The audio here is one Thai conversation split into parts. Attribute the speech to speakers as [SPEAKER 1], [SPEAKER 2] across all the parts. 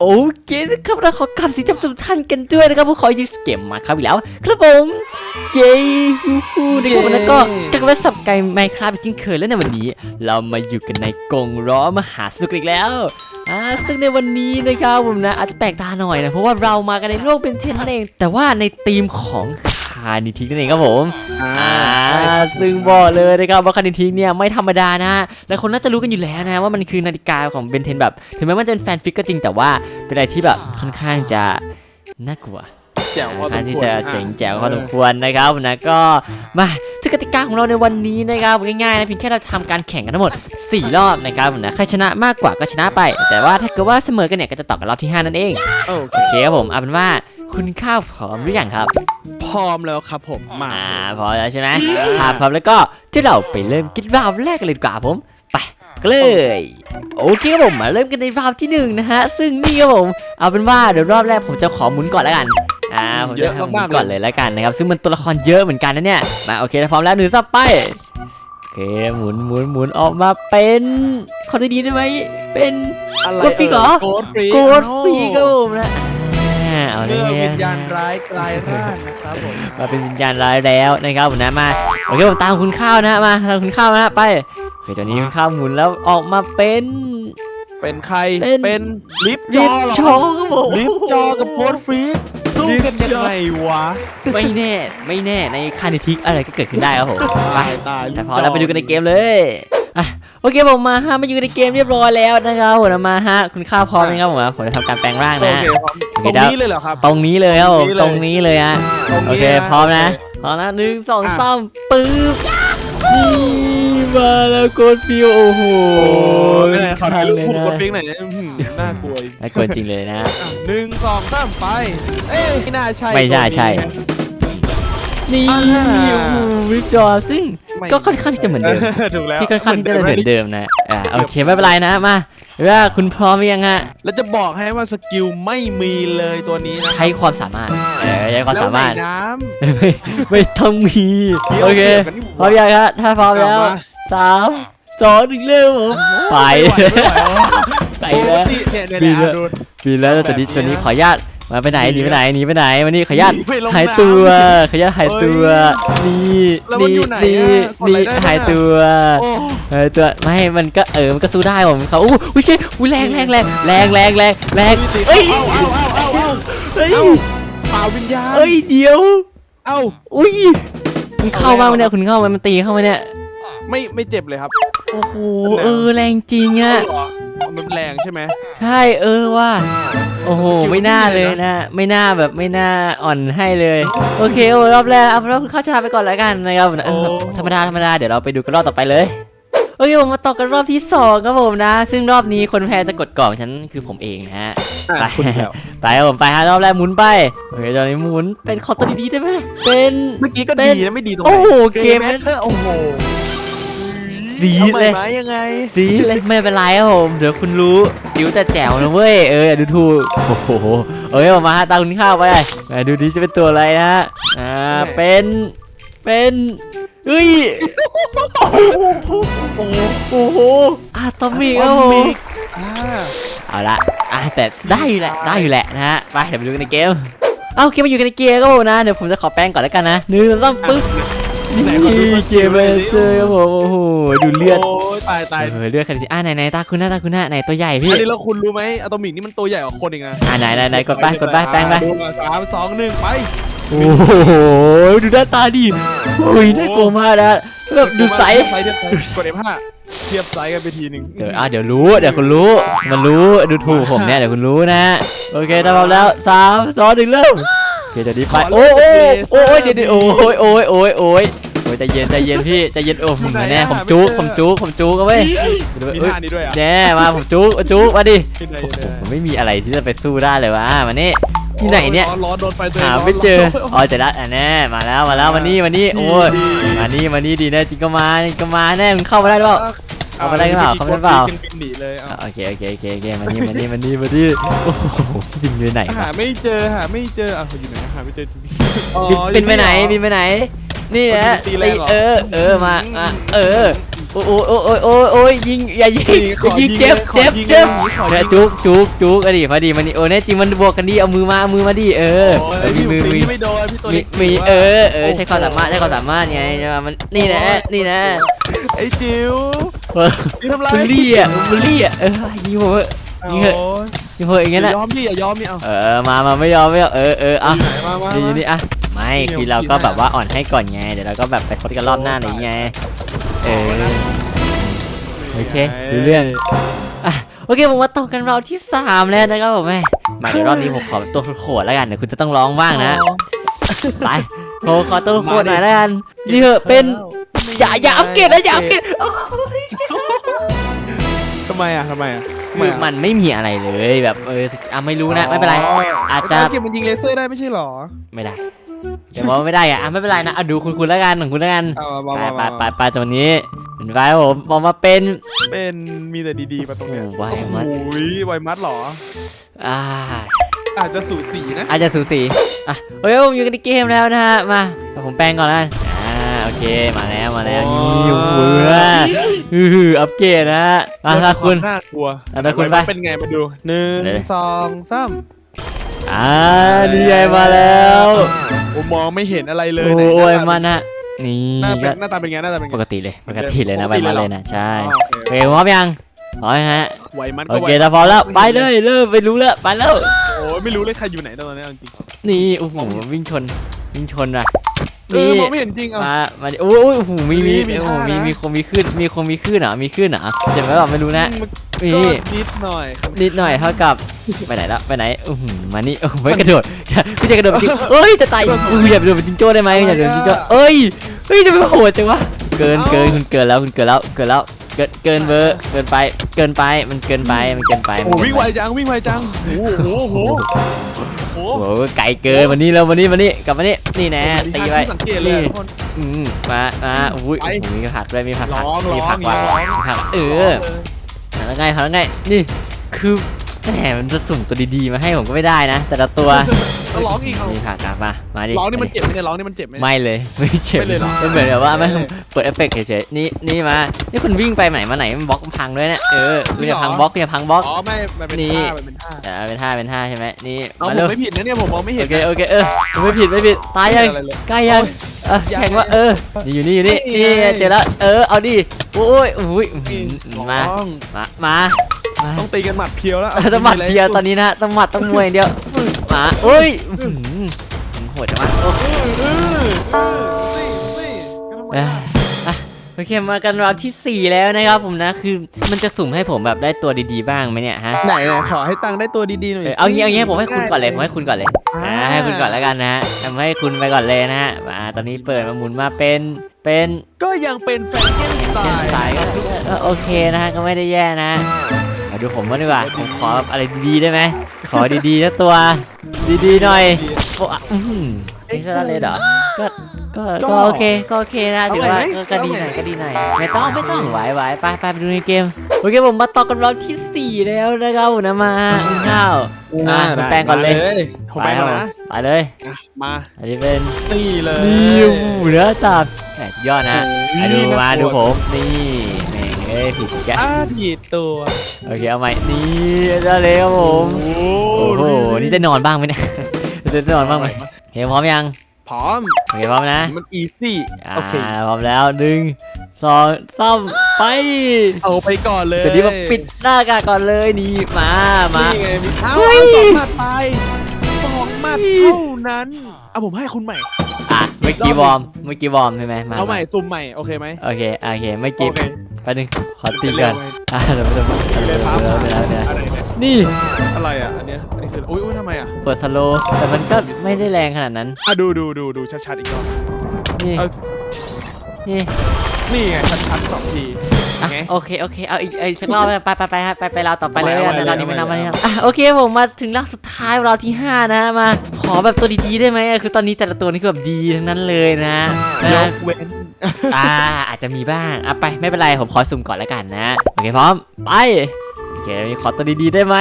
[SPEAKER 1] โอเคนะครับเราขอกลับสิจำทุกท่านกันด้วยนะครับผู้คอยืนเกมมาครับอีกแล้ว ครับผมเย้ฮู้ฮู้นะครับวันนั้นก็กลับมาสับไก่ไมค์ครับอีกเช่นเคยแล้วในวันนี้ เรามาอยู่กันในกรงล้อมหาสนุกอีกแล้วอ่าซึ่งในวันนี้นะครับผมนะอาจจะแปลกตาหน่อยนะเพราะว่าเรามากันในโลกเป็นเช่นนั่นเอง แต่ว่าในธีมของคานิทิกนั่นเองครับผม
[SPEAKER 2] อ่า
[SPEAKER 1] อ่า
[SPEAKER 2] ใช่ครับ
[SPEAKER 1] ซึ่งบอกเลยนะครับว่าคานิทิกเนี่ยไม่ธรรมดานะหลายคนน่าจะรู้กันอยู่แล้วนะว่ามันคือนาฬิกาของเบนเทนแบบถึงแม้ว่าจะเป็นแฟนฟิกก็จริงแต่ว่าเป็นอะไรที่แบบค่อนข้างจะน่ากลัว
[SPEAKER 2] แจ๋วพอ
[SPEAKER 1] ค่อน
[SPEAKER 2] ส
[SPEAKER 1] ข้าง
[SPEAKER 2] ม
[SPEAKER 1] ที่
[SPEAKER 2] ควร
[SPEAKER 1] จะ
[SPEAKER 2] อ่
[SPEAKER 1] เจ๋งแจ๋วพอสมควรนะครับนะก็มาซึ่งกติกาของเราในวันนี้นะครับง่ายๆนะเพียงแค่เราทำการแข่งกันทั้งหมด 4 รอบนะครับนะใครชนะมากกว่าก็ชนะไป แต่ว่าถ้าเกิดว่าเสมอกันเนี่ยก็จะต่อกันรอบที่ 5 นั่นเอง
[SPEAKER 2] โอเค
[SPEAKER 1] โอเคครับผมเอาเป็นว่าคุณข้าวพร้อมหรือยังครับ
[SPEAKER 2] พร้อมแล้วครับผมมา
[SPEAKER 1] อ่าพร้อมแล้วใช่ไหมถ้าพร้อมแล้วก็ที่เราไปเริ่มกินราวแรกกันเลยดีกว่าผมไปก็เลยโอเคครับผมมาเริ่มกันในราวที่หนึ่งนะฮะซึ่งนี่ครับผมเอาเป็นว่าเดี๋ยวรอบแรกผมจะขอหมุนก่อนแล้วกันอ่าผมจะทำหมุนก่อนเลยแล้วกันนะครับซึ่งมันตัวละครเยอะเหมือนกันนะเนี่ยมาโอเคถ้าพร้อมแล้วหนึ่งสับไปโอเคหมุนหมุนหมุนออกมาเป็นขอได้ดีได้ไหมเป็น
[SPEAKER 2] อะไร
[SPEAKER 1] กดฟรีเหรอ
[SPEAKER 2] โกดฟรี
[SPEAKER 1] โกดฟรีครับผมนะอ่า เอาเล
[SPEAKER 2] เมื่อวิ
[SPEAKER 1] ย
[SPEAKER 2] ญญาณร้ายกลายร่างนะครับผม
[SPEAKER 1] มาเป็นวิญญาณร้ายแล้วนะครับผมนะมาโอเคผมตามคุณข้าวนะมาตามคุณข้าวนะไปโอเคตอนนี้คุณข้าวหมุนแล้วออกมาเป็น
[SPEAKER 2] เป็นใคร
[SPEAKER 1] เป็น
[SPEAKER 2] เป็นลิฟต์จ
[SPEAKER 1] ลิ
[SPEAKER 2] อ
[SPEAKER 1] ฟ
[SPEAKER 2] เหรอ
[SPEAKER 1] โชว์ครับผม
[SPEAKER 2] ลิฟต์จอกับโกดฟรีสู้กันยังไงวะ
[SPEAKER 1] ไม่แน่ไม่แน่ในคานิทิกอะไรก็เกิดขึ้นได้ครับผมไป
[SPEAKER 2] ตายตาย
[SPEAKER 1] แต่พอเราไปดูกันในเกมเลยอะ โอเคผมมาฮะมาอยู่ในเกมเรียบร้อยแล้วนะครับผมมาฮะคุณข้าวพร้อมไหมครับผมผมจะทำการแปลงร่าง
[SPEAKER 2] โอ
[SPEAKER 1] นะ
[SPEAKER 2] เคครับ
[SPEAKER 1] โอเค
[SPEAKER 2] ตรง
[SPEAKER 1] เดี๋ยว
[SPEAKER 2] นี้เลยเหรอครับ
[SPEAKER 1] ตรงนี้เลยครับผม
[SPEAKER 2] ต
[SPEAKER 1] ต
[SPEAKER 2] ร
[SPEAKER 1] รงง
[SPEAKER 2] นี้
[SPEAKER 1] นี้
[SPEAKER 2] เลย
[SPEAKER 1] เลยฮะ
[SPEAKER 2] ตรง
[SPEAKER 1] โอ
[SPEAKER 2] นี้
[SPEAKER 1] เค
[SPEAKER 2] นะ
[SPEAKER 1] พร้อมนะ
[SPEAKER 2] โพ
[SPEAKER 1] ร้อมนะหนึ่งสอง
[SPEAKER 2] อะ
[SPEAKER 1] สามปึ๊บนี่มาแล้วโกดฟิวโอ้โห
[SPEAKER 2] โอ้ไม่ได้ขอ
[SPEAKER 1] ทั
[SPEAKER 2] ถ่าย
[SPEAKER 1] น
[SPEAKER 2] รูป
[SPEAKER 1] เลย
[SPEAKER 2] คู่
[SPEAKER 1] นะ
[SPEAKER 2] กดฟิงหน่อยนะอื้อหือน่ากลัวอีก
[SPEAKER 1] น่ากลัวจริงเลยนะ
[SPEAKER 2] อะหนึ่งสองสามไป เอ้ยไม่น่าใช่
[SPEAKER 1] ไม่น่าใช่
[SPEAKER 2] ตัวนี้
[SPEAKER 1] นี่
[SPEAKER 2] อ่า
[SPEAKER 1] โอ้โหวิจอร์ซึ่ง
[SPEAKER 2] ไม่
[SPEAKER 1] ก็ค่อนข้างที่จะเหมือนเดิม
[SPEAKER 2] ถูกแล้ว
[SPEAKER 1] ที่ค่อนข้างที่จะเหมือนเดิมนะอ่าโอเคไม่เป็นไรนะมาว่าคุณพร้อมหรือยังฮะ
[SPEAKER 2] แล้วจะบอกให้ว่าสกิลไม่มีเลยตัวนี้นะ
[SPEAKER 1] ใช้ความสามารถเออใช้ความ
[SPEAKER 2] แล้ว
[SPEAKER 1] สามารถ
[SPEAKER 2] ไหนน้
[SPEAKER 1] ไม่ไม่ต้องมีำโอเค
[SPEAKER 2] ดี๋ยวกันนี่
[SPEAKER 1] พร้อมยังฮะถ้าพร้อมแล้ว
[SPEAKER 2] เอามา
[SPEAKER 1] สามสองหนึ่งเร็วผมไป
[SPEAKER 2] ไม่ไหวไม่ไหว
[SPEAKER 1] ไป
[SPEAKER 2] ปก
[SPEAKER 1] แล้ว
[SPEAKER 2] ติเนี่ยเนี่ย
[SPEAKER 1] มี
[SPEAKER 2] เนี่ย
[SPEAKER 1] ด้วย
[SPEAKER 2] อะดู
[SPEAKER 1] ปีแล้วตัวนี้ตัวนี้ขออนุญาต มาไปไหนหนีไปไหนหนีไปไหนมานี่ขออนุญาต
[SPEAKER 2] หนีไปลง
[SPEAKER 1] หาย
[SPEAKER 2] น้ำ
[SPEAKER 1] ตัวขออนุญาตหายตัวนี่
[SPEAKER 2] แล้วมัน
[SPEAKER 1] นี่
[SPEAKER 2] อยู่ไหน
[SPEAKER 1] นี่
[SPEAKER 2] อะกดอะไร
[SPEAKER 1] นี่
[SPEAKER 2] ได้บ้างอะ
[SPEAKER 1] หายตัว
[SPEAKER 2] โอ้
[SPEAKER 1] หายตัวไม่มันก็เออมันก็สู้ได้ผมเขาอู้อุ้ยเจ๊อุ้ยแรงแรงแรงแรงแรงแรงแรง
[SPEAKER 2] ตี
[SPEAKER 1] เอ้ย
[SPEAKER 2] เอาเอาเอาเอาเอา
[SPEAKER 1] เอ้ย
[SPEAKER 2] เอาเปล่าวิญญาณ
[SPEAKER 1] เอ้ยเดี๋ยว
[SPEAKER 2] เอ้า
[SPEAKER 1] อุ้ยคุณเข้ามาเนี่ยคุณเข้ามามันตีเข้ามาเนี่ย
[SPEAKER 2] ไม่ไม่เจ็บเลยครับ
[SPEAKER 1] โอ้โหเออแรงจริงอะ
[SPEAKER 2] มันแรงใช่ไหม
[SPEAKER 1] ใช่เออว่า โอ้โห ไม่น่าเลยนะ ไม่น่าแบบไม่น่าอ่อนให้เลย โอเคโอ้รอบแรกเอาเป็นว่าคุณเข้าชนะไปก่อนแล้วกันนะครับเออธรรมดาธรรมดาเดี๋ยวเราไปดูกันรอบต่อไปเลยโอเคผมมาต่อกันรอบที่สองครับผมนะ ซึ่งรอบนี้คนแพ้จะกดก่อนฉันคือผมเองนะฮะ
[SPEAKER 2] อะ
[SPEAKER 1] ไป
[SPEAKER 2] คุณแล้ว
[SPEAKER 1] ไปครับผมไปฮะรอบแรกหมุนไปโอเคตอนนี้หมุนเป็นคอตัวดีๆได้ไหมเป็น
[SPEAKER 2] เมื่อกี้ก็
[SPEAKER 1] เป็น
[SPEAKER 2] ดีนะไม่ดีตรงไหน
[SPEAKER 1] โอ้โหเกม
[SPEAKER 2] แม
[SPEAKER 1] นั้น
[SPEAKER 2] ทเทอร์โอ้โห
[SPEAKER 1] สี
[SPEAKER 2] เอาใหม่
[SPEAKER 1] เลย
[SPEAKER 2] ไหมยังไง
[SPEAKER 1] สีเลยไม่เป็นไรครับผม เดี๋ยวคุณรู้จิ๋วแต่แจ๋วนะเว้ย เอออย่าดูถูกโอ้โหเอ้ยออกมาฮะตามคุณข้าวไปมาดูดิจะเป็นตัวอะไรนะฮะอ่าเป็นเป็นเฮ้ย
[SPEAKER 2] โอ้โห
[SPEAKER 1] โอ้โหอะตอมิกครับผม
[SPEAKER 2] อ่า
[SPEAKER 1] เอาละอะแต่ได้อยู่แหละได้อยู่แหละนะฮะไปเดี๋ยวไปดูกันในเกม เอาเกมมาอยู่กันในเกมครับผมนะเดี๋ยวผมจะขอแป้งก่อนแล้วกันนะหนึ่งสองสามปึ๊บ นี่
[SPEAKER 2] ไหนขอดูก่อน
[SPEAKER 1] เกมเมเจอร์ครับผมโอ้โหดูเลือด
[SPEAKER 2] โอ้ยตายตาย
[SPEAKER 1] เออเลือดขนาดนี้อะไหนไหนตาคุณหน้าตาคุณหน้าไหนตัวใหญ่พี่
[SPEAKER 2] อันนี้แล้วคุณรู้ไหมอะตอมิกนี่มันตัวใหญ่กว่าคนอีกนะ
[SPEAKER 1] อะไหนไหนไหนกดไปกดไปแป้งไป
[SPEAKER 2] ดูมาสามสองหนึ่งไป
[SPEAKER 1] โอ้โหดูหน้าตาดิโอ้ยน่ากลัวมากนะแบบดูไซส์
[SPEAKER 2] ไซส์ เทียบไซส์กด F5 เทียบไซส์กันไปทีหนึ่ง
[SPEAKER 1] เดี๋ยวอะเดี๋ยวรู้เดี๋ยวคุณรู้ มันรู้ดูถูกผมเนี่ยเดี๋ยวคุณรู้นะ โอเคถ้าพร้อมแล้วสามสองหนึ่งเริ่มโอเคจะดีไปโอ้โอ้โอ้ยเดี๋ยวเดี๋ยวโอ้ยโอ้ยโอ้ยโอ้ยโอ้ยใจเย็นใจเย็นพี่ใจเย็นโอ้ผมแน่ผมจุกผมจุกผมจุกเอาไว้ย
[SPEAKER 2] มี
[SPEAKER 1] เอ้ย
[SPEAKER 2] ท่านี้ด้วยอะ
[SPEAKER 1] แน่มาผมจุกจุกมาดิ
[SPEAKER 2] ที่ไหน
[SPEAKER 1] โอ้โห
[SPEAKER 2] เนี่ย
[SPEAKER 1] ผมไม่มีอะไรที่จะไปสู้ได้เลยวะมานี่ที่ไหนเนี่ย
[SPEAKER 2] ร้อนร้อนโดนไฟตัวง
[SPEAKER 1] หา
[SPEAKER 2] ร้น
[SPEAKER 1] ไม่เจอ
[SPEAKER 2] ร้น
[SPEAKER 1] อ๋อเจอแล้วอะแน่มาแล้วมาแล้วมานี่มานี่โอ้ย
[SPEAKER 2] ดี
[SPEAKER 1] มานี่มานี่ดีแน่จริงก็มาจริงก็มาแน่มึงเข้ามาได้หรือเปล่า เอามาได้หรือเปล่า
[SPEAKER 2] มื่อ
[SPEAKER 1] เข้ามาได้หรือเปล่า
[SPEAKER 2] กดบินหนีเลย
[SPEAKER 1] อะ
[SPEAKER 2] อะ
[SPEAKER 1] โอเคโอเคโอเคโอเคมานี่มานี่มานี่มานี่โอ้โหบินไปไหน
[SPEAKER 2] หาวะไม่เจอหาไม่เจออะอยู่ไหนหาไม่เจอจริงๆอ๋อ
[SPEAKER 1] บินบินไปไหน
[SPEAKER 2] อยู่
[SPEAKER 1] บินไปไหน นี่นะ
[SPEAKER 2] ตีแรงเหรอ
[SPEAKER 1] เออเออมาอะเออโโอ้ยโอ้ยโอ้ยโอ้ยยิงอย่ายิง
[SPEAKER 2] นี่ข
[SPEAKER 1] อย่า
[SPEAKER 2] อ
[SPEAKER 1] ยิง
[SPEAKER 2] ยิง
[SPEAKER 1] เจ็บ
[SPEAKER 2] เลยขอ
[SPEAKER 1] เจ็บ
[SPEAKER 2] ยิง
[SPEAKER 1] เจ็บ
[SPEAKER 2] เลยขอยิง
[SPEAKER 1] เนี่ยจุกจุกจุกอะดิพอดีมันนี่โอ้แน่จริงมันบวกกันดีเอามือมาเอามือมาดิเออ
[SPEAKER 2] โอ้
[SPEAKER 1] เออยมี
[SPEAKER 2] พี่
[SPEAKER 1] มือ
[SPEAKER 2] ตี
[SPEAKER 1] มี
[SPEAKER 2] ไม่โดนพี่ตัว
[SPEAKER 1] มี
[SPEAKER 2] เล็ก
[SPEAKER 1] มี
[SPEAKER 2] ถืว่า
[SPEAKER 1] เออเออใช้ความสามารถใช้ความสามารถไงใช่ไหมมันนี่นะนี่นะ
[SPEAKER 2] ไอ้จิ๋ว
[SPEAKER 1] เออ
[SPEAKER 2] พี่ทำไร
[SPEAKER 1] บุลลี่อะบุลลี่อะเออยิงผมเถอะยิงเหอะ
[SPEAKER 2] โอ้ย
[SPEAKER 1] ยิงผมอย่าง
[SPEAKER 2] อย่า
[SPEAKER 1] นั้นอะ
[SPEAKER 2] ยอมพี่อย่ายอมนี่เอา
[SPEAKER 1] เออมามาไม่ยอมไม่ยอมเออเอออะ
[SPEAKER 2] อยู่ไหนมามา
[SPEAKER 1] นี่
[SPEAKER 2] มา
[SPEAKER 1] นี่อะไม่
[SPEAKER 2] นี่
[SPEAKER 1] คือเรา
[SPEAKER 2] ผม
[SPEAKER 1] ก็
[SPEAKER 2] คิด
[SPEAKER 1] แบบว่าอ่อนให้ก่อนไงเดี๋ยวเราก็แบบไปทดกันรอบหน้าหน่อยไงเออโอเคดูเรื่องอะโอเคผมมาต่อกันเราที่สามแล้วนะครับผมแม่มาเดี๋ยวรอบนี้ผมขอตัวโขดแล้วกันเดี๋ยวคุณจะต้องร้องบ้างนะไปโขขอตัวโขดหน่อยแล้วกันนี่เหอะเป็นอย่าอย่าอัปเกรดนะอย่าอัปเกรดโอ้ย
[SPEAKER 2] ทำไมอะทำไมอะทำไม
[SPEAKER 1] คือ
[SPEAKER 2] อะ
[SPEAKER 1] มันไม่มีอะไรเลยแบบเอออะไม่รู้นะไม่เป็นไร อาจจะ
[SPEAKER 2] เก็บมันยิงเลเซอร์ได้ไม่ใช่หรอ
[SPEAKER 1] ไม่ได้เดี๋ยวบอกว่าไม่ได้อะอะไม่เป็นไรนะอะดูคุณคุณแล้วกันของคุณแล้วกัน
[SPEAKER 2] เอา
[SPEAKER 1] ไป
[SPEAKER 2] มา
[SPEAKER 1] ไป
[SPEAKER 2] มา
[SPEAKER 1] ไปไปตรงนี้เป็นไฟผมมองมาเป็น
[SPEAKER 2] เป็นมีแต่ดีๆมาตรงเนี้ย
[SPEAKER 1] โอ้ไวมัด
[SPEAKER 2] โอ้ยไวมัดเหรอ
[SPEAKER 1] อ่า
[SPEAKER 2] อาจจะสูสีนะ
[SPEAKER 1] อาจจะสูสีอะเฮ้ยผมอยู่กันในเกมแล้วนะฮะมาเดี๋ยวผมแปลงก่อนแล้วกันอ่า โอเคมาแล้วมาแล้วนี่โอ้โหอื้อหืออัปเกรดนะฮะมาถ้าคุณ
[SPEAKER 2] น่ากลัว
[SPEAKER 1] อะถ้าคุณไป
[SPEAKER 2] เป็นไงมาดูหนึ่ง
[SPEAKER 1] เดี๋ยว
[SPEAKER 2] สองสาม
[SPEAKER 1] อ่านี่ไงมาแล้ว
[SPEAKER 2] ผมมองไม่เห็นอะไรเลย
[SPEAKER 1] โอ้
[SPEAKER 2] ไห
[SPEAKER 1] ย
[SPEAKER 2] หาตา
[SPEAKER 1] มันฮะนี่
[SPEAKER 2] หน้าเป็
[SPEAKER 1] ก็
[SPEAKER 2] นหน้าตาเป็นไงหน้าตาเป็นไง
[SPEAKER 1] ปกติเลยปกติเลยนะ
[SPEAKER 2] ป
[SPEAKER 1] ไป
[SPEAKER 2] กติ
[SPEAKER 1] มา
[SPEAKER 2] เลยเหรอ
[SPEAKER 1] เลยนะใช่
[SPEAKER 2] อ๋อ
[SPEAKER 1] โอเคพร้อมยังพร้อมยังฮะ
[SPEAKER 2] ไวมัด
[SPEAKER 1] โอ
[SPEAKER 2] ก็ไว
[SPEAKER 1] เคถ้าพร้อมแล้วไปเลยเริ่มไปรู้แล้วไปแล้ว
[SPEAKER 2] โอ้ยไม่รู้เลยใครอยู่ไหนตอนนี้เอาจริง
[SPEAKER 1] นี่โอ้โหวิ่งชนวิ่งชนอะ
[SPEAKER 2] เอ
[SPEAKER 1] นี่
[SPEAKER 2] อมองไม่เห็นจริงเอา
[SPEAKER 1] มามาดิโอ้ยโอ้โหมีมี
[SPEAKER 2] มี
[SPEAKER 1] โอ้โห
[SPEAKER 2] ท่า
[SPEAKER 1] มี
[SPEAKER 2] นะ
[SPEAKER 1] มีคงมีขึ้น มีคงมีขึ้นเหรอมีขึ้นเหรอเจ็บไหมเปล่าไม่รู้นะ
[SPEAKER 2] มัน
[SPEAKER 1] นี่
[SPEAKER 2] ก็นิดหน่อยครับ
[SPEAKER 1] นิดหน่อยเท่ากับไปไหนแล้วไปไหนอื้อหือมานี่โอ้โหไม่กระโดดพี่จะกระโดดจริงเอ้ยจะตายอุ้ยอย่าไปโดดเป็นจิงโจ้ได้ไหมอย่าโดดจิงโจ้เอ้ยเฮ้ยจะไปโหดจังวะเกินเกินคุณเกินแล้วคุณเกินแล้วเกินแล้วเกินเกินเบอร์เกินไปเกินไปมันเกินไปมันเกินไป
[SPEAKER 2] โอ้วิ่งไวจังวิ่งไวจังโอ้โหโอ้โหโอ้
[SPEAKER 1] โอ้
[SPEAKER 2] โห
[SPEAKER 1] โหไกลเกินวันนี้แล้ววันนี้วันนี้กลับมานี่นี่แน่ตี
[SPEAKER 2] ตี
[SPEAKER 1] ไว้
[SPEAKER 2] สังเกตเลยอะทุกคน
[SPEAKER 1] อืมมามาอุ้ย
[SPEAKER 2] ไป
[SPEAKER 1] โอ้โหมีผักด้วยมีผักผัก
[SPEAKER 2] ร้อง
[SPEAKER 1] มีผัก
[SPEAKER 2] ร้
[SPEAKER 1] ว่ะ
[SPEAKER 2] อง
[SPEAKER 1] มีผักเออแล้วไงแล้วไงนี่คือ แหมมันจะสุ่มตัวดีๆมาให้ผมก็ไม่ได้นะ แต่ละตัว
[SPEAKER 2] ต้องร้องอีกเอา
[SPEAKER 1] มีผักกลับมามาดิ
[SPEAKER 2] ร้องนี่มันา
[SPEAKER 1] ดิ
[SPEAKER 2] เจ็บไหมเนี่ยร้องนี่มันเจ็บไหม
[SPEAKER 1] ไม่เลยไม่เจ็บ
[SPEAKER 2] ไม่เลยเหรอ
[SPEAKER 1] มันเหมือนแบบว่าไม่
[SPEAKER 2] เออ
[SPEAKER 1] เปิดเอฟเฟกต์เฉยๆนี่นี่มานี่คุณวิ่งไปไหนมาไหนมันบล็อกมันพังด้วยเนี่ยเออคุณอย่า
[SPEAKER 2] จริงเหรอ
[SPEAKER 1] พังบล็อกอย่าพังบล็อก
[SPEAKER 2] อ๋อไม่มันเป็น
[SPEAKER 1] นี่
[SPEAKER 2] ท่ามันเป็นท่า
[SPEAKER 1] อ่าเป็นท่าเป็นท่าใช่ไหมนี่
[SPEAKER 2] เอา
[SPEAKER 1] มา
[SPEAKER 2] ผ
[SPEAKER 1] เร็
[SPEAKER 2] ม
[SPEAKER 1] ว
[SPEAKER 2] ไม่ผิดนะเนี่ยผมมองไม่เห็
[SPEAKER 1] โอนเคโอเคเออไม่ผิดไม่ผิดตาย
[SPEAKER 2] ไม่
[SPEAKER 1] ยัง
[SPEAKER 2] เห็นอะไรเลย
[SPEAKER 1] ใกล้ยังเออ
[SPEAKER 2] ยัง
[SPEAKER 1] แข่งว่าเออนี่อยู่นี่อยู่นี่
[SPEAKER 2] นี่
[SPEAKER 1] นี่
[SPEAKER 2] ไง
[SPEAKER 1] เจอแล้วเออเอาดิโอ้ยอุ้ยอื้อหื
[SPEAKER 2] นี่
[SPEAKER 1] อมา
[SPEAKER 2] ต้อง
[SPEAKER 1] มา มามา
[SPEAKER 2] ต้องตีกันหมัดเพียวแล้ว
[SPEAKER 1] เออต้องหมัดเดียวตอนนี้นะต้องหมัดต้องมวยอย่างเดียวมาโอ้ยอื้อหือโหดจังวะโอ้
[SPEAKER 2] เออเออเออสิสิก็ทำไม
[SPEAKER 1] เอ้ย
[SPEAKER 2] อะ
[SPEAKER 1] อะโอเคมากันรอบที่สี่แล้วนะครับผมนะคือมันจะสุ่มให้ผมแบบได้ตัวดีๆบ้างไหมเนี่ยฮะ
[SPEAKER 2] ไหนไหนขอให้ตังค์ได้ตัวดีๆหน่อย
[SPEAKER 1] เออเอางี้เอางี้ผมให้คุณก่อนเลยผมให้คุณก่อนเลย
[SPEAKER 2] อ่า
[SPEAKER 1] อ่าให้คุณก่อนแล้วกันนะฮะทำให้คุณไปก่อนเลยนะฮะมาตอนนี้เปิดมาหมุนมาเป็นเป็น
[SPEAKER 2] ก็ยังเป็นแฟนเกนสไต
[SPEAKER 1] เส้น
[SPEAKER 2] ล์
[SPEAKER 1] สายก็ก็โอเคนะฮะก็ไม่ได้แย่นะมา ดูผมว่างดีกว่าผมขออะไรดีๆได้ไหมขอดีๆสักตัว ดีๆหน่อยโอ้อะอืมเอ็กซ์เลยเหรอก็ก็ก็โอเคก็โอเคนะถือว่าก็ก็ดีหน่อยก็ดีหน่อยไม่ต้องไม่ต้องไหวไหวไปไปไปดูในเกมโอเคผมมาต่อกันรอบที่สี่แล้วนะครับผมนะมากินข้าวอะคุณแป้งก่อนเลย
[SPEAKER 2] มาผมแป้งก่อนนะ
[SPEAKER 1] ไปเลย
[SPEAKER 2] อะมา
[SPEAKER 1] อันนี้เป็น
[SPEAKER 2] นี่เลย
[SPEAKER 1] นี่โอ้โหเนื้อตับแหมสุดยอดนะ
[SPEAKER 2] โอ้ย
[SPEAKER 1] มาดู
[SPEAKER 2] น่
[SPEAKER 1] มาก
[SPEAKER 2] ลัว
[SPEAKER 1] ดูผมนี่แม่ง เอ้ยผิดแก
[SPEAKER 2] อ้าผิดตัว
[SPEAKER 1] โอเคเอาใหม่นี่ได้เลยครับผม
[SPEAKER 2] โอ้
[SPEAKER 1] โอ้โหนี่ได้นอนบ้างไหมเนี่ยจะได้นอนบ้างไหมเฮ้ยพร้อมยัง
[SPEAKER 2] พร้อม
[SPEAKER 1] โอเคพร้อมนะ
[SPEAKER 2] มันอีซี่
[SPEAKER 1] อ่า
[SPEAKER 2] โอเค
[SPEAKER 1] พร้อมแล้วหนึ่งสองสามไป
[SPEAKER 2] เอาไปก่อนเลย
[SPEAKER 1] เดี๋ยวนี้มาปิดหน้ากากก่อนเลยนี่มามา
[SPEAKER 2] นี่ไงมีเท้า
[SPEAKER 1] เฮ้ย
[SPEAKER 2] สองหมัดตายสองหมัดเท่านั้นเอาผมให้คุณใหม่
[SPEAKER 1] อะเมื่อกี้วอร์มเมื่อกี้วอร์มใช่ไหมมา
[SPEAKER 2] เอาใหม่ซุ่มใหม่โอเคไหม
[SPEAKER 1] โอเคโอเคเมื่อ
[SPEAKER 2] โอ
[SPEAKER 1] กี้
[SPEAKER 2] เค
[SPEAKER 1] แป๊บนึงขอตีก่อนอะเดี๋ยวเดี๋ยวเดี๋ยว
[SPEAKER 2] เล
[SPEAKER 1] เดี๋ย
[SPEAKER 2] ยวฟ้าผ่า
[SPEAKER 1] เดี๋ยวเดี๋ยว
[SPEAKER 2] อะไรเนี่ย
[SPEAKER 1] นี่
[SPEAKER 2] อะไรอะอันเนี้ยอันนี้คืออุ้ยอุ้ยทำไมอะ
[SPEAKER 1] เปิดสโลว์แต่มันก็ไม่ได้แรงขนาดนั้น
[SPEAKER 2] อะดูดูดูดูชัดๆอีกรอบ
[SPEAKER 1] นี่
[SPEAKER 2] เอา
[SPEAKER 1] นี่
[SPEAKER 2] นี่ไงชัดๆสองที
[SPEAKER 1] อะ
[SPEAKER 2] ไง
[SPEAKER 1] โอเคโอเคเอาอีกอีกสักรอบไปไปไปไปฮะไปไปเราวต่อไปเลย
[SPEAKER 2] เอา
[SPEAKER 1] กัน
[SPEAKER 2] ไว้
[SPEAKER 1] เรานี้
[SPEAKER 2] เอาไว้
[SPEAKER 1] ไม่นำมา
[SPEAKER 2] เอาไว้
[SPEAKER 1] เนี่ยอะโอเคผมมาถึงรอบสุดท้ายเราที่ห้านะมาขอแบบตัวดีๆได้ไหมคือตอนนี้แต่ละตัวนี่คือแบบดีทั้งนั้นเลยนะ
[SPEAKER 2] ย
[SPEAKER 1] นะ
[SPEAKER 2] กเว้น
[SPEAKER 1] อ่าอาจจะมีบ้างอะไปไม่เป็นไรผมขอสุ่มก่อนแล้วกันนะโอเคพร้อมไปโอเคขอตัวดีๆได้ไหม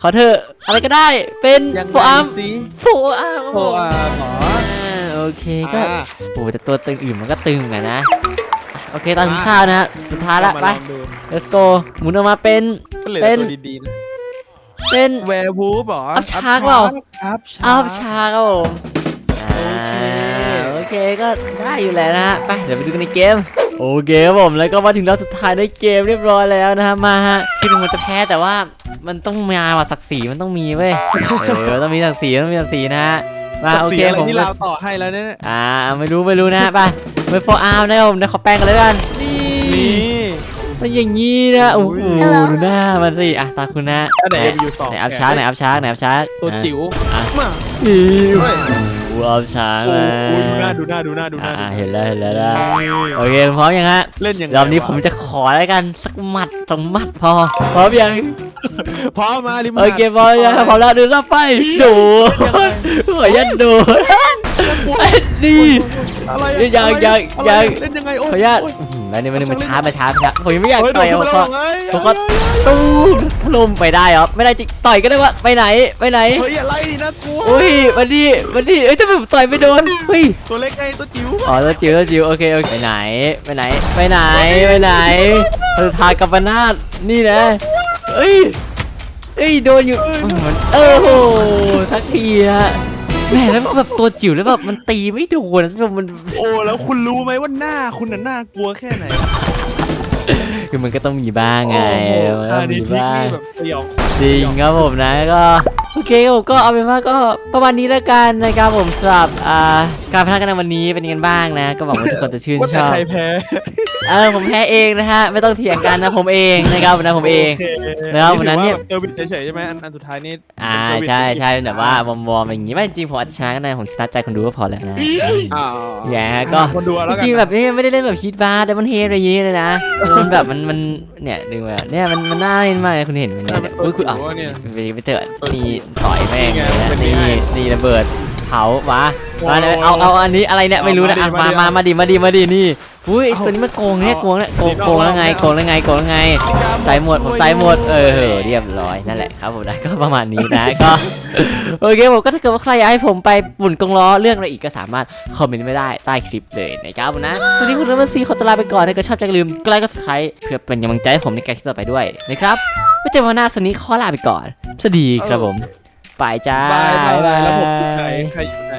[SPEAKER 1] ขอเถอะอะไรก็ได้เป็น
[SPEAKER 2] ยัง
[SPEAKER 1] โฟ
[SPEAKER 2] ไง
[SPEAKER 1] อาร์ม
[SPEAKER 2] สิ
[SPEAKER 1] โฟอาร์ม
[SPEAKER 2] โพอาหมอ
[SPEAKER 1] อ่าโอเคก็
[SPEAKER 2] อ่า
[SPEAKER 1] โอ้แต่ตัวตึงอื่นมันก็ตึงเหมือนกันนะโอเคตอนกินข้าวนะฮะสุดท้ายละ
[SPEAKER 2] มา
[SPEAKER 1] ไป
[SPEAKER 2] ลองดู
[SPEAKER 1] let's go หมุนออกมาเป็น
[SPEAKER 2] ก็เหลือ
[SPEAKER 1] เป็น
[SPEAKER 2] ตัวดีๆนะ
[SPEAKER 1] เป็น
[SPEAKER 2] แวร์วูฟเหรอ
[SPEAKER 1] อัพชาร์กเปล่า
[SPEAKER 2] อัพชา
[SPEAKER 1] อั
[SPEAKER 2] ร์
[SPEAKER 1] พ
[SPEAKER 2] ก
[SPEAKER 1] ชาครับผมอ่า
[SPEAKER 2] โอเค
[SPEAKER 1] โอ เคก็ได้อยู่แล้วนะฮะไปเดี๋ยวไปดูกันในเกม โอเคครับผมแล้วก็มาถึงรอบสุดท้ายในเกมเรียบร้อยแล้วนะฮะมาฮะคิดว่ามันจะแพ้แต่ว่ามันต้องมาว่ะศักดิ์ศรีมันต้องมีเว้ยเออมันต้องมีศักดิ์ศรีต้องมีศักดิ์ศรีนะฮะมาโอเค
[SPEAKER 2] สีะไร
[SPEAKER 1] ผม
[SPEAKER 2] ที่เราต่อให้แล้วเนี่ย
[SPEAKER 1] อ่าไม่รู้ไม่รู้นะไปไปโฟอาร์นะครับผมเดี๋ยวขอแป้งกันเลยละกันนี่
[SPEAKER 2] นี่
[SPEAKER 1] มันอย่างนี้นะโอ้โห
[SPEAKER 2] Hello
[SPEAKER 1] ดูหน้ามันสิอะตาคุณนะ
[SPEAKER 2] อันไหนเอ็มยูสอง
[SPEAKER 1] ไหนอัพชาร์กไหนอัพชาร์กไหนอัพชาร์ก
[SPEAKER 2] ตัวจิ๋ว
[SPEAKER 1] อะ
[SPEAKER 2] มา
[SPEAKER 1] นี่
[SPEAKER 2] เฮ้ย
[SPEAKER 1] โอ้โหอัพชาร์ก
[SPEAKER 2] โอ้
[SPEAKER 1] นะ
[SPEAKER 2] โหดูหน้าดูหน้าดูหน้าดูหน้า
[SPEAKER 1] อ่าเห็นแล้วเห็นแล้วนะ
[SPEAKER 2] นี่
[SPEAKER 1] โอเคพร้อมยังฮะ
[SPEAKER 2] เล่นยังไง
[SPEAKER 1] รอบนี้
[SPEAKER 2] ว
[SPEAKER 1] ผมจะขอแล้วกันสักหมัดสองหมัดพอพร้อมยัง
[SPEAKER 2] พร้อมมาลิม
[SPEAKER 1] โอเคพร้อมยังพร้อมแล้วเดินรอบไปดูขอยันดูไอ้นี่
[SPEAKER 2] อะไร
[SPEAKER 1] เอ้ยยัง
[SPEAKER 2] อะไร
[SPEAKER 1] ยัง
[SPEAKER 2] อะไร
[SPEAKER 1] ยัง
[SPEAKER 2] เล่นยังไงโอ้
[SPEAKER 1] ขออนุญาต
[SPEAKER 2] โย
[SPEAKER 1] อื้อหือ แล้วนี่มันมันช้ามาช้ามาช้าผมยังไม่อยาก
[SPEAKER 2] เฮ้ย
[SPEAKER 1] ต่อย
[SPEAKER 2] โด
[SPEAKER 1] อะ
[SPEAKER 2] น
[SPEAKER 1] ผม
[SPEAKER 2] เขา
[SPEAKER 1] ก็ตู้มถล่มไปได้เหรอไม่ได้จริงต่อยก็ได้ว่าไปไหนไปไหน
[SPEAKER 2] เฮ้ยอะไรนี่นะกลัว
[SPEAKER 1] อุ้ยวันนี้วันนี้เอ้ยทำไมผมต่อยไม่โดนเฮ้ย
[SPEAKER 2] ตัวเล็กไงตัวจิ๋ว
[SPEAKER 1] อ๋อตัวจิ๋วตัวจิ๋วโอเคโอเคไปไหนไปไหนไปไหนไปไหนสุดท้ายกับปนาดนี่นะเอ้ยเอ้ยโดนอยู่อื้อมันเออโหสักทีนะ แหม่แล้วแบบตัวจิ๋วแล้วแบบมันตีไม่โดนนะมัน
[SPEAKER 2] โอ้แล้วคุณรู้ไหมว่าหน้าคุณน่ะน่ากลัวแค่ไหน
[SPEAKER 1] คือมันก็ต้องมีบ้างไง
[SPEAKER 2] โอ้โห
[SPEAKER 1] มัน
[SPEAKER 2] ค่า
[SPEAKER 1] ต้อง
[SPEAKER 2] นี้
[SPEAKER 1] มี
[SPEAKER 2] พลิก
[SPEAKER 1] บ้าง
[SPEAKER 2] นี่แบบสยองขวัญ
[SPEAKER 1] จริงครับผมนะก็ โอเคครับผมก็เอาเป็นว่าก็ประมาณนี้แล้วกันนะครับผมสำหรับอ่าการพนักกันในวันนี้เป็นยังไงบ้างนะ ก็หวังว่าทุกคนจะชื่น
[SPEAKER 2] ว่า
[SPEAKER 1] ช
[SPEAKER 2] แต่
[SPEAKER 1] อบ
[SPEAKER 2] ใครแพ้
[SPEAKER 1] เออผมแพ้เองนะฮะไม่ต้องเถียงกันนะผมเองนะครับนะผมเอง
[SPEAKER 2] โค
[SPEAKER 1] แล้ววันนั้นเนี่ย
[SPEAKER 2] ถือว่าแบบเซอร์วิสเฉยๆใช่ไหมอันอันสุดท้ายนี่
[SPEAKER 1] อ่า
[SPEAKER 2] เป็นเซอร์วิส
[SPEAKER 1] ใช่ใช่
[SPEAKER 2] เฉยๆ
[SPEAKER 1] แบบว่าวอมวอมๆอย่างงี้ไม่จริงผมอาจจะชนะก็ได้ผมชนะใจคนดูก็พอแล้วนะ
[SPEAKER 2] อ่า
[SPEAKER 1] อย่าก็
[SPEAKER 2] คนดูเอาแล้ว
[SPEAKER 1] จ
[SPEAKER 2] กัน
[SPEAKER 1] ริงๆ
[SPEAKER 2] นะ
[SPEAKER 1] แบบนี้ไม่ได้เล่นแบบฮิตบาร์แต่มันเฮดอะไรอย่างงี้เลยนะเออมันแบบมันมันเนี่ยดึงแบบเนี่ยมันมันน่าเล่นมากเลยคุณเห็นมันเนี่ยเนี่ยอุ้ยคุณอะ
[SPEAKER 2] เนี่ย
[SPEAKER 1] ไปไปเถอะนี่ต่อยแม่ง
[SPEAKER 2] นี่ไง
[SPEAKER 1] เลยนะ
[SPEAKER 2] เป็นไง
[SPEAKER 1] นี่นี่ระเบิดเผามามาเลย
[SPEAKER 2] โอ้
[SPEAKER 1] เอาเอาอันนี้อะไรเนี่ยไม่รู้นะ
[SPEAKER 2] เอา
[SPEAKER 1] อะ
[SPEAKER 2] มา
[SPEAKER 1] มา
[SPEAKER 2] ดิ
[SPEAKER 1] มา
[SPEAKER 2] มาดิ
[SPEAKER 1] มาดิมาดิมาดินี่อุ้ยไอ้
[SPEAKER 2] เอา
[SPEAKER 1] ตัวนี้มันโกงเนี่ย
[SPEAKER 2] เอา
[SPEAKER 1] โกงเนี่ยโกง
[SPEAKER 2] เอา
[SPEAKER 1] โกงแล้วไง
[SPEAKER 2] เอา
[SPEAKER 1] โกงแล้วไงโกงแล้วไงใส่หมดผมใส่หมดเออเหอะเรียบร้อยนั่นแหละครับผมนะก็ประมาณนี้นะก็โอเคผมก็ถ้าเกิดว่าใครอยากให้ผมไปปุ่นกงล้อเรื่องอะไรอีกก็สามารถคอมเมนต์ไม่ได้ใต้คลิปเลยนะครับผมนะสวัสดีคุณเรมันซีขอตัวลาไปก่อนถ้าเกิดชอบจะอย่าลืมกดไลค์กดซับสไครต์เพื่อเป็นกำลังใจให้ผมในการที่ต่อไปด้วยนะครับไว้เจอกันวันหน้าสวนนี้ขอลาไปก่อนสวัสดีครับผม ไปจ้า
[SPEAKER 2] บายบายแล้วผมอยู่ไหนใครอยู่ไหน